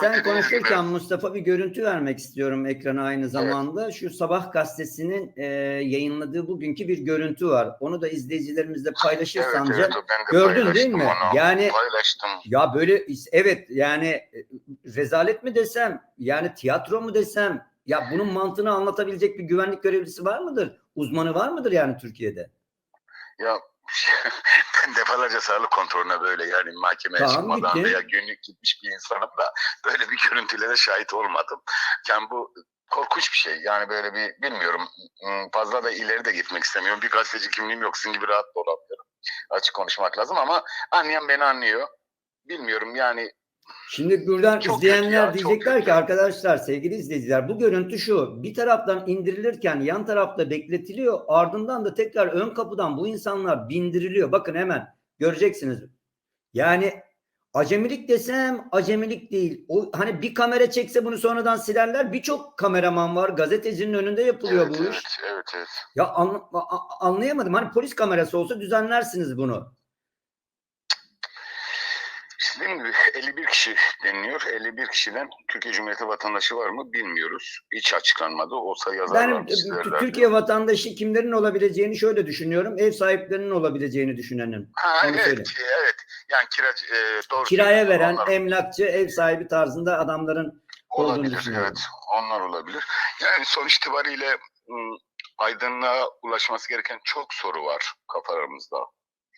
Sen konuşurken. Mustafa bir görüntü vermek istiyorum ekrana aynı zamanda. Şu Sabah gazetesinin e, yayınladığı bugünkü bir görüntü var. Onu da izleyicilerimizle paylaşırsan Evet, evet, de Gördün değil mi? onu. Yani Paylaştım. ya böyle evet yani e, rezalet mi desem yani tiyatro mu desem ya bunun mantığını anlatabilecek bir güvenlik görevlisi var mıdır? Uzmanı var mıdır yani Türkiye'de? Ya ben defalarca sağlık kontrolüne böyle yani mahkemeye Tamam, çıkmadan gittin. veya günlük gitmiş bir insanım da böyle bir görüntülere şahit olmadım. Yani bu korkunç bir şey. Yani böyle bir bilmiyorum fazla da ileri de gitmek istemiyorum. Bir gazeteci kimliğim yok. Sizin gibi rahat da olabilirim. Açık konuşmak lazım ama anlayan beni anlıyor. Bilmiyorum yani Şimdi buradan Çok izleyenler ya, diyecekler kötü. ki arkadaşlar sevgili izleyiciler bu görüntü şu bir taraftan indirilirken yan tarafta bekletiliyor ardından da tekrar ön kapıdan bu insanlar bindiriliyor. Bakın hemen göreceksiniz. Yani acemilik desem acemilik değil. O hani bir kamera çekse bunu sonradan silerler. Birçok kameraman var. Gazetecinin önünde yapılıyor evet, bu evet, iş. evet, evet. Ya anla- anlayamadım. Hani polis kamerası olsa düzenlersiniz bunu. Dediğim gibi 51 kişi deniliyor. 51 kişiden Türkiye Cumhuriyeti vatandaşı var mı bilmiyoruz. Hiç açıklanmadı. Olsa yazarlar. Ben e, Türkiye vatandaşı kimlerin olabileceğini şöyle düşünüyorum. Ev sahiplerinin olabileceğini düşünenin. Ha, evet, söyle. evet. Yani kiracı, e, doğru Kiraya veren Onlar emlakçı, ev sahibi tarzında adamların olabilir. Evet, onlar olabilir. Yani sonuç itibariyle aydınlığa ulaşması gereken çok soru var kafalarımızda.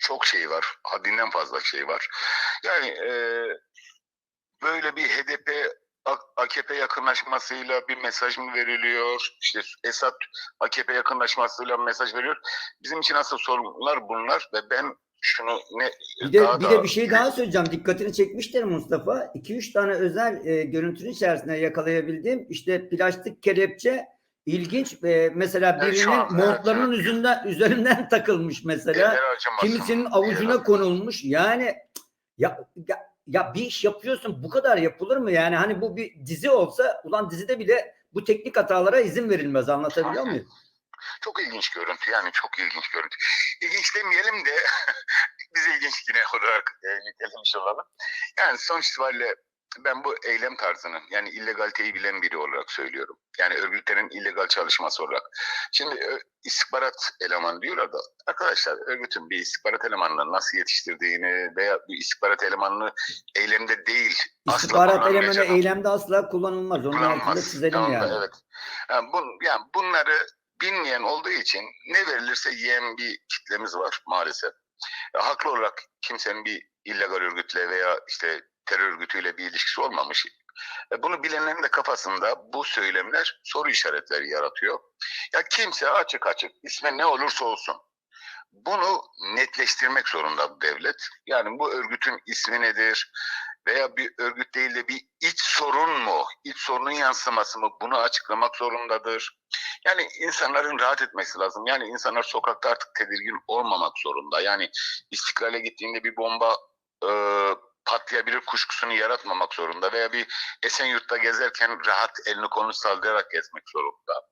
Çok şey var. Haddinden fazla şey var. Yani e, böyle bir HDP AKP yakınlaşmasıyla bir mesaj mı veriliyor? İşte Esad AKP yakınlaşmasıyla mesaj veriyor. Bizim için asıl sorunlar bunlar ve ben şunu ne Bir de daha bir da- de bir şey daha söyleyeceğim. Dikkatini çekmiştir Mustafa. 2-3 tane özel e, görüntünün içerisinde yakalayabildiğim işte plastik kelepçe ilginç e, mesela Evet, birinin evet, montlarının evet. üzerinden üzerinden takılmış mesela. Kimisinin avucuna Eller- konulmuş. Yani ya, ya ya bir iş yapıyorsun bu kadar yapılır mı yani hani bu bir dizi olsa ulan dizide bile bu teknik hatalara izin verilmez anlatabiliyor muyum? Çok ilginç görüntü yani çok ilginç görüntü. İlginç demeyelim de biz ilginç yine olarak e, nitelemiş olalım. Yani sonuç itibariyle ben bu eylem tarzını yani illegaliteyi bilen biri olarak söylüyorum. Yani örgütlerin illegal çalışması olarak. Şimdi istihbarat elemanı diyorlar da arkadaşlar örgütün bir istihbarat elemanını nasıl yetiştirdiğini veya bir istihbarat elemanını eylemde değil İstihbarat elemanı eylemde asla kullanılmaz. Onun kullanmaz. çizelim Tamam, yani. Evet. Yani, bun, yani bunları bilmeyen olduğu için ne verilirse yiyen bir kitlemiz var maalesef. E, haklı olarak kimsenin bir illegal örgütle veya işte terör örgütüyle bir ilişkisi olmamış. E, bunu bilenlerin de kafasında bu söylemler soru işaretleri yaratıyor. Ya kimse açık açık isme ne olursa olsun bunu netleştirmek zorunda bu devlet. Yani bu örgütün ismi nedir? Veya bir örgüt değil de bir iç sorun mu? İç sorunun yansıması mı? Bunu açıklamak zorundadır. Yani insanların rahat etmesi lazım. Yani insanlar sokakta artık tedirgin olmamak zorunda. Yani istiklale gittiğinde bir bomba e, patlayabilir kuşkusunu yaratmamak zorunda. Veya bir Esenyurt'ta gezerken rahat elini kolunu sallayarak gezmek zorunda.